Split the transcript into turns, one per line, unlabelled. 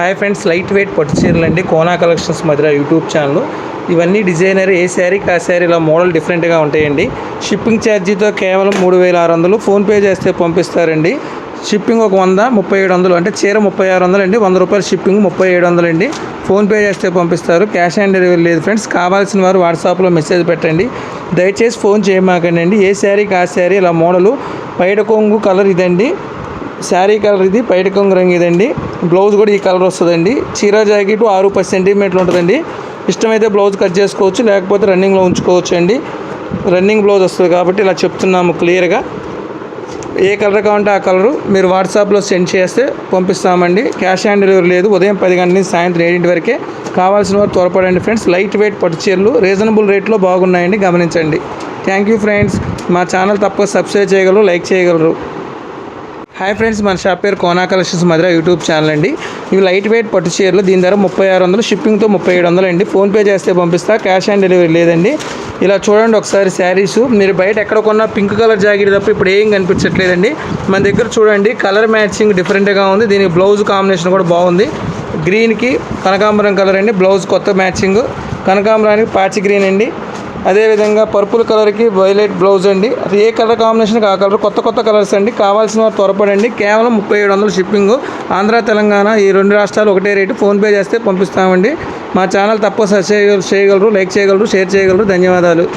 Hi friends light weight పట్టు చీరలు అండి. Kona collections Madhura YouTube channel. ఇవన్నీ డిజైనర్ ఏ శారీకి ఆ శారీ ఇలా మోడల్ డిఫరెంట్గా ఉంటాయండి. షిప్పింగ్ ఛార్జీతో కేవలం మూడు వేల ఆరు వందలు ఫోన్పే చేస్తే పంపిస్తారండి. షిప్పింగ్ ఒక వంద ముప్పై ఏడు వందలు అంటే చీర ముప్పై ఆరు వందలు అండి వంద రూపాయలు షిప్పింగ్ ముప్పై ఏడు వందలు అండి. ఫోన్పే చేస్తే పంపిస్తారు క్యాష్ ఆన్ డెలివరీ లేదు ఫ్రెండ్స్. కావాల్సిన వారు వాట్సాప్లో మెసేజ్ పెట్టండి. దయచేసి ఫోన్ చేయమాకండి అండి. ఏ శారీకి ఆ శారీ ఇలా మోడలు పైట కొంగు కలర్ ఇదండి. శారీ కలర్ ఇది పైట కొంగు రంగు ఇదండి. బ్లౌజ్ కూడా ఈ కలర్ వస్తుందండి. చీర జాకెట్ ఆరు పది సెంటీమీటర్లు ఉంటుందండి. ఇష్టమైతే బ్లౌజ్ కట్ చేసుకోవచ్చు లేకపోతే రన్నింగ్లో ఉంచుకోవచ్చు అండి రన్నింగ్ బ్లౌజ్ వస్తుంది కాబట్టి ఇలా చెప్తున్నాము క్లియర్గా. ఏ కలర్ కావాలంటే ఆ కలరు మీరు వాట్సాప్లో సెండ్ చేస్తే పంపిస్తామండి. క్యాష్ ఆన్ డెలివరీ లేదు. ఉదయం పది గంటల నుంచి సాయంత్రం ఏడింటి వరకే. కావాల్సిన వారు త్వరపడండి ఫ్రెండ్స్. లైట్ వెయిట్ పట్టు చీరలు రీజనబుల్ రేట్లో బాగున్నాయండి. గమనించండి. Thank you friends. మా ఛానల్ తప్పక సబ్స్క్రైబ్ చేయగలరు లైక్ చేయగలరు. హాయ్ ఫ్రెండ్స్ మన షాప్ పేరు Kona collections Madhura YouTube channel అండి. ఇవి లైట్ వెయిట్ పట్టు చీరలు దీని ధర ముప్పై ఆరు వందలు షిప్పింగ్తో ముప్పై ఏడు వందలు అండి. ఫోన్పే చేస్తే పంపిస్తా క్యాష్ ఆన్ డెలివరీ లేదండి. ఇలా చూడండి ఒకసారి శారీస్. మీరు బయట ఎక్కడ కొన్నా పింక్ కలర్ జాకెట్ తప్ప ఇప్పుడు ఏం కనిపించట్లేదండి. మన దగ్గర చూడండి కలర్ మ్యాచింగ్ డిఫరెంట్గా ఉంది. దీనికి బ్లౌజ్ కాంబినేషన్ కూడా బాగుంది. గ్రీన్కి కనకాంబరం కలర్ అండి. బ్లౌజ్ కొత్త మ్యాచింగ్. కనకాంబరానికి పాచి గ్రీన్ అండి. అదేవిధంగా పర్పుల్ కలర్కి వైలెట్ బ్లౌజ్ అండి. అది ఏ కలర్ కాంబినేషన్ ఆ కలర్ కొత్త కొత్త కలర్స్ అండి. కావాల్సిన వారు త్వరపడండి. కేవలం ముప్పై ఏడు వందల షిప్పింగ్. ఆంధ్ర తెలంగాణ ఈ రెండు రాష్ట్రాలు ఒకటే రేటు. ఫోన్పే చేస్తే పంపిస్తామండి. మా ఛానల్ తప్ప చేయగలరు లైక్ చేయగలరు షేర్ చేయగలరు. ధన్యవాదాలు.